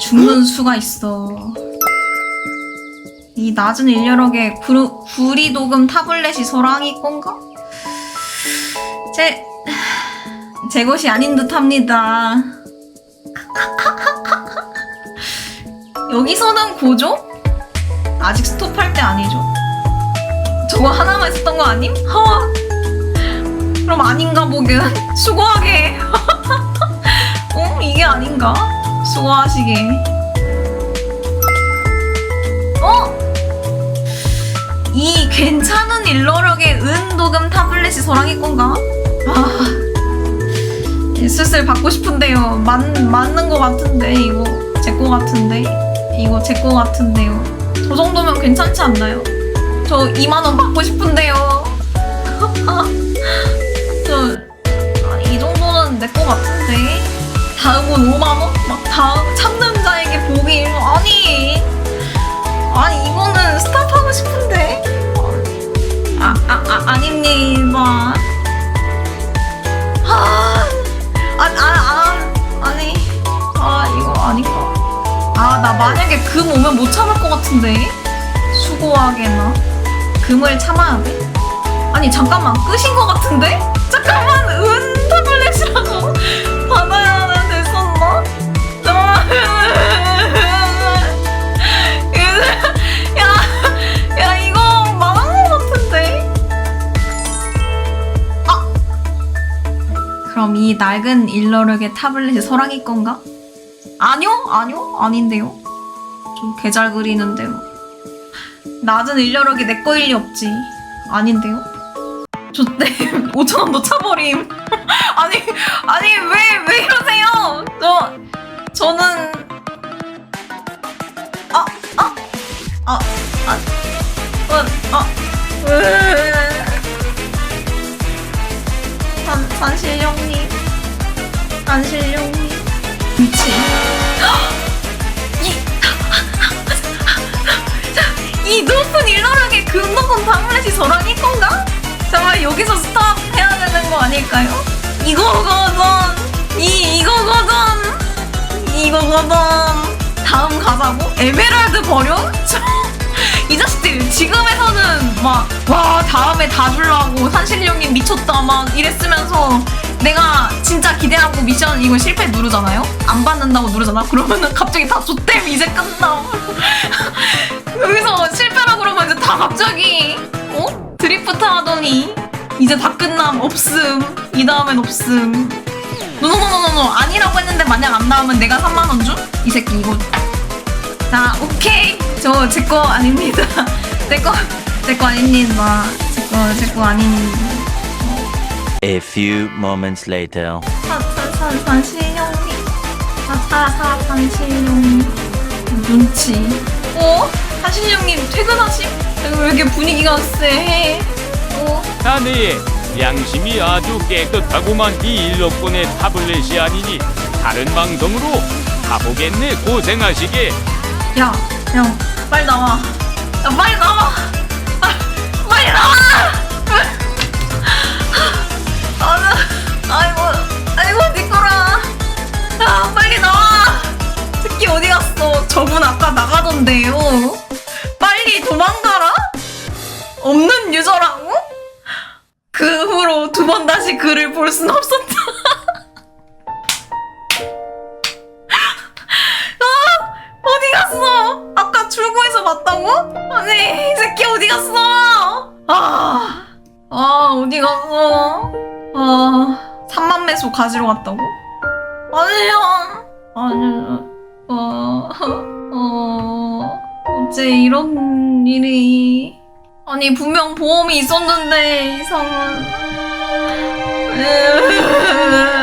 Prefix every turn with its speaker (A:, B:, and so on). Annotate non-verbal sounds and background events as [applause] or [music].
A: 죽는 수가 있어. 이 낮은 인력에 구르, 구리 도금 타블렛이 소랑이 건가? 제, 제 것이 아닌 듯 합니다. [laughs] 여기서는 고죠? 아직 스톱할 때 아니죠? 저거 하나만 있었던 거 아님? 허! 그럼 아닌가 보긴. [laughs] 수고하게. [laughs] 어? 이게 아닌가? 수고하시게. 어? 이 괜찮은 일러력의 은도금 타블렛이 소랑이 건가? 아, 예, 슬슬 받고 싶은데요. 맞, 맞는 거 같은데 이거 제 거 같은데 이거 제 거 같은데요. 저 정도면 괜찮지 않나요? 저 2만 원 받고 싶은데요. [laughs] 저이 정도는 내 거 같은데 다음은 5만 원? 막 다음 참는 자에게 복이 아니 아니 이거는 스탑하고 싶은데 아 아 아 아닙니다 아, 아, 아, 아, 아 니, 아, 이거 아닌가? 아, 나 만약에 금 오면 못 참을 것 같은데? 수고하게나. 금을 참아야 돼? 아니, 잠깐만, 끝인 것 같은데? 그럼 이 낡은 일러력의 타블렛이 서랑이 건가? 아니요, 아니요, 아닌데요. 좀 개잘 그리는데요. 낮은 일러력이 내 거일 리 없지. 아닌데요. 좋대. 5천 원 놓쳐버림. 아니, 아니 왜 왜 산실령님 미친 [gasps] 이, 이 높은 일러력의 금속은 타블렛이 저랑일 건가? 정말 여기서 스탑 해야 되는 거 아닐까요? 이거거든 이, 이거거든 이거거든 다음 가자고? 에메랄드 버려? 이 자식들 지금에서는 막 와 다음에 다 주려고 산신령님 미쳤다 막 이랬으면서 내가 진짜 기대하고 미션 이거 실패 누르잖아요? 안 받는다고 누르잖아? 그러면은 갑자기 다 좆댐 이제 끝나 [laughs] 여기서 실패라 그러면 이제 다 갑자기 어? 드리프트 하더니 이제 다 끝남 없음 이 다음엔 없음 노노노노노 아니라고 했는데 만약 안 나오면 내가 3만원 줘? 이 새끼 이거 자, 오케이. 저 제 거 아닙니다. [laughs] 제 거, 제 거 아닙니다. 제 거, 제 거 아닙니다.
B: A few moments later.
A: 눈치. 어? 산신령님 퇴근하심? 왜 이렇게 분위기가 쎄해? 어?
C: 자네의 양심이 아주 깨끗하구만 이 일로권의 타블렛이 아니니 다른 방송으로 가보겠네 고생하시게
A: 야, 형, 빨리 나와. 야, 빨리 나와. 아, 빨리 나와. 나가던데요. 빨리 도망가라? 없는 유저라고? 그 후로 두 번 다시 그를 볼 순 없었다. [laughs] 아, 어디 갔어? 아까 출구에서 봤다고? 아니, 이 새끼 어디 갔어? 아, 아, 어디 갔어? 아, 3만 매수 가지러 갔다고? 아니야. 아니, 어, 어, 어째 이런 일이. 아니, 분명 보험이 있었는데, 이상한. 으,